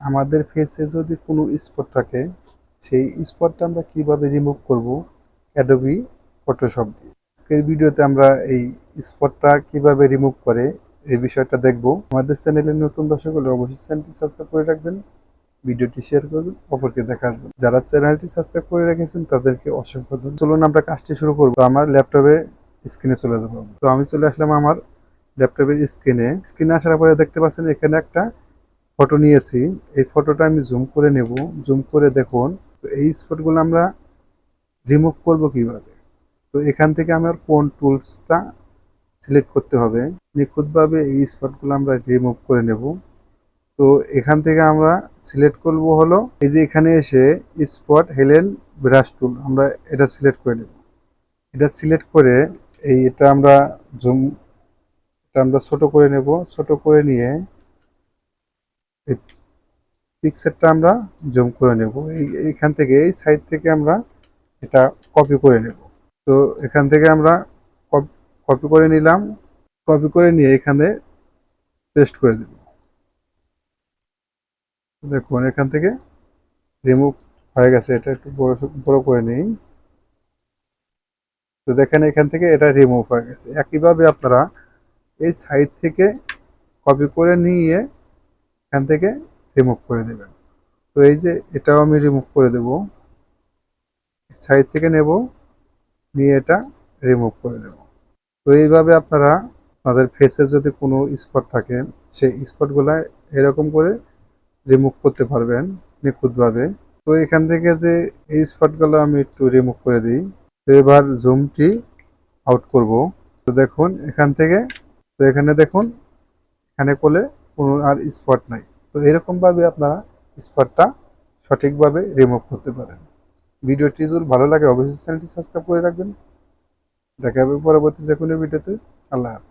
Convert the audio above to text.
আমাদের ফেসে যদি কোনো স্পট থাকে, সেই স্পটটা আমরা কীভাবে রিমুভ করব? অ্যাডোবি ফটোশপ দিয়ে। আজকের ভিডিওতে আমরা এই স্পটটা কীভাবে রিমুভ করে, এই বিষয়টা দেখব। আমাদের চ্যানেলের নতুন দর্শক হলে অবশ্যই চ্যানেলটি সাবস্ক্রাইব করে রাখবেন, ভিডিওটি শেয়ার করবেন, অপরকে দেখার যারা চ্যানেলটি সাবস্ক্রাইব করে রেখেছেন, তাদেরকে অসংখ্য ধন্যবাদ। চলুন আমরা কাজটি শুরু করব। আমার ল্যাপটপে স্ক্রিনে চলে যাব। তো আমি চলে আসলাম আমার ল্যাপটপের স্ক্রিনে স্ক্রিনে আসার পরে দেখতে পাচ্ছেন এখানে একটা ফটো নিয়েছি। এই ফটোটা আমি জুম করে নেব। জুম করে দেখুন, তো এই স্পটগুলো আমরা রিমুভ করব কীভাবে? তো এখান থেকে আমার কোন টুলসটা সিলেক্ট করতে হবে? নিখুঁতভাবে এই স্পটগুলো আমরা রিমুভ করে নেব। তো এখান থেকে আমরা সিলেক্ট করব হলো, এই যে এখানে এসে স্পট হেলেন ব্রাশ টুল আমরা এটা সিলেক্ট করে নেব। এটা সিলেক্ট করে এই এটা আমরা জুম এটা আমরা ছোট করে নেব। ছোট করে নিয়ে এই পিকচারটা আমরা জুম করে নেব। এই, এইখান থেকে, এই সাইড থেকে আমরা এটা কপি করে নেব। তো এখান থেকে আমরা কপি করে নিলাম। কপি করে নিয়ে এখানে পেস্ট করে দেব। দেখুন, এখান থেকে রিমুভ হয়ে গেছে। এটা একটু বড় বড় করে নিই। তো দেখেন, এখান থেকে এটা রিমুভ হয়ে গেছে। একইভাবে আপনারা এই সাইড থেকে কপি করে নিয়ে এখান থেকে রিমুভ করে দেবেন। তো এই যে এটাও আমি রিমুভ করে দেব। সাইড থেকে নেব, নিয়ে এটা রিমুভ করে দেব। তো এইভাবে আপনারা আপনাদের ফেসে যদি কোনো স্পট থাকে, সেই স্পটগুলো এরকম করে রিমুভ করতে পারবেন নিখুঁতভাবে। তো এখান থেকে যে এই স্পটগুলো আমি একটু রিমুভ করে দিই। তো এবার জুমটি আউট করব। তো দেখুন, এখান থেকে, তো এখানে দেখুন, এখানে করলে কোনো আর স্পট নাই। তো এরকমভাবে আপনারা স্পটটা সঠিকভাবে রিমুভ করতে পারেন। ভিডিওটি যদি ভালো লাগে, অবশ্যই চ্যানেলটি সাবস্ক্রাইব করে রাখবেন। দেখা হবে পরবর্তী যে কোনো ভিডিওতে। আল্লাহ হাফেজ।